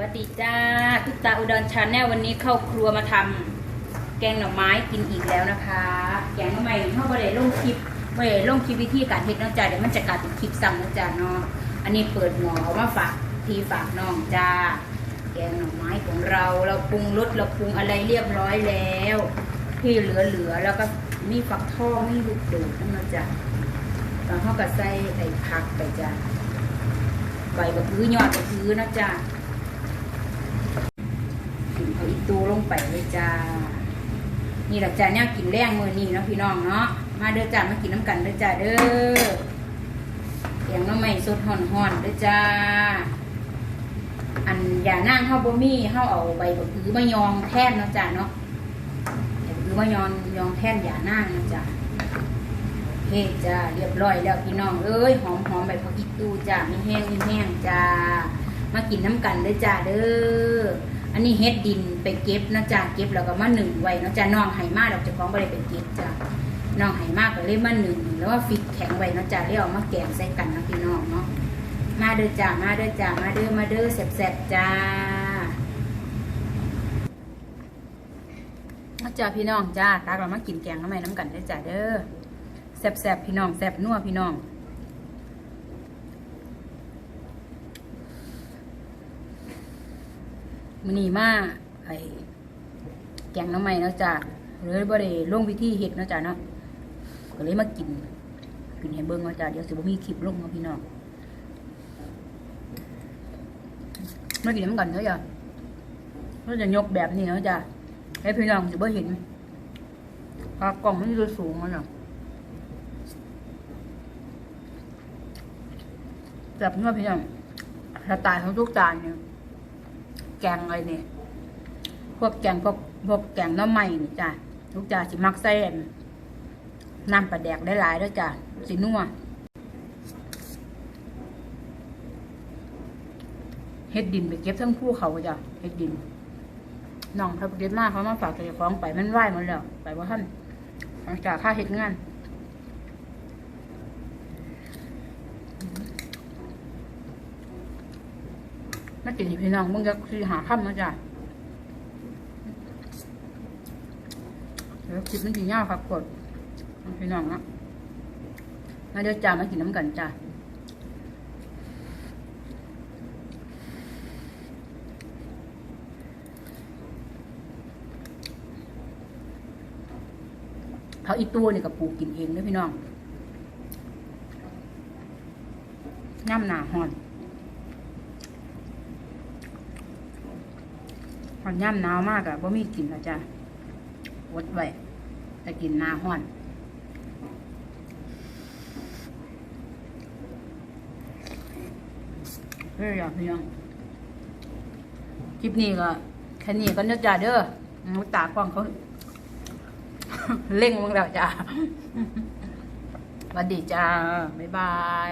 สวัสดีจ้าทุกตาอุดรชาแนลวันนี้เข้าครัวมาทำแกงหน่อไม้กินอีกแล้วนะคะ แกงหน่อไม้เข้าไปเลยลงคลิปไปเลยลงคลิปวิธีการเฮ็ดน้องจ้าเดี๋ยวมันจะกลายเป็นคลิปซ้ำนะจ้าเนาะอันนี้เปิดหม้อเอามาฝากทีฝากน้องจ้า แกงหน่อไม้ของเราเราปรุงรสเราปรุงอะไรเรียบร้อยแล้วที่เหลือๆแล้วก็มีฝักทองมีลูกโดดนั่นนะจ้ะแล้วเขาก็ใส่ไอ้ผักไปจ้ะใบกระพือยอดกระพือนะจ้ะเอา ตูลงไปเลยจ้า นี่แหละจ้าเนี่ยกินแรงมือนี่เนาะพี่น้องเนาะ มาเด้อจ้ามากินน้ำกันเด้อจ้าเด้อเสียงน้ำใหม่สดห่อนๆเด้อจ้า อันอย่านั่งเข้าบ่มีเข้าเอาใบบักอือมายองแท่นเนาะจ้าเนาะใบบักอือมายองยองแท่นอย่านั่งนะจ้าโอเคจ้าเรียบร้อยแล้วพี่น้องเอ้ยหอมหอมใบผักอีตูจ้ามีแห้งมีแห้งจ้ามากินน้ำกันเด้อจ้าเด้อ อันนี้เฮ็ดดินไปเก็บนะจ๊ะเก็บแล้วก็มาหนึ่งไว้นะจ๊ะน้องไหมาดอกจะของบ่ได้ไปเก็บจ้ะน้องไหมากก็เลยมาหนึ่งแล้วว่าฟิกแข็งไว้นะจ๊ะแล้วเอามาแกงใส่กันนะพี่น้องเนาะมาเด้อจ้ามาเด้อจ้ามาเด้อมาเด้อแซ่บๆจ้ามาจ้าพี่น้องจ้าตากเรามากินแกงน้ำใหม่น้ำกันเด้จ้าเด้อแซ่บๆพี่น้องแซ่บนัวพี่น้อง มันนี่มาไอแกงน้ำใหม่เนาะจ้ะเลยบ่ได้ลงวิธีเฮ็ดเนาะจ้ะเนาะก็เลยมากินกินให้เบิ่งเนาะจ้ะเดี๋ยวสิบ่มีคลิปลงเนาะพี่น้องมากินน้ำกันเถอะจ้ะเราจะยกแบบนี้เนาะจ้ะให้พี่น้องสิบ่เห็นปากกล่องมันอยู่สูงมันเนาะแบบนี้พี่น้องสไตล์ของทุกจานเนี่ย แกงอะไรเนี่ยพวกแกงพวกพวกแกงน้ำใหม่นี่จ้ะทุกจ้าสิมักใส่อันน้ำปลาแดกได้หลายแล้วจ้ะสินัวเฮ็ดดินไปเก็บทั้งผู้เขาจ้ะเฮ็ดดินน้องถ้าไปเก็บมาเขามาฝากเจ้าของไปมันไหวหมดแล้ว ไปว่าท่านหลังจากค่าเฮ็ดงาน มากินพี่น้องมึงจะคือหาค่ำมาจ้ะเดี๋ยวคลิปมันสีเงาครับกดพี่น้องนะมาเดี๋ยวจ้ามากินน้ำกันจ้าเขาอีตัวเนี่ยกับปลูกกินเองด้พี่น้องย่ำหนาหอน อนย่ำหนาวมากอะบ่มีกินนะจ้ะวดไว้แต่กินนาห้อนเฮ้ยอยากพี่น้องคลิปนี้ก็แค่นี้ก็นื้อจ่าเด้อมุตากล้องเขาเล่งมึงแล้วจ้าสวัสดีจ้า บ๊ายบาย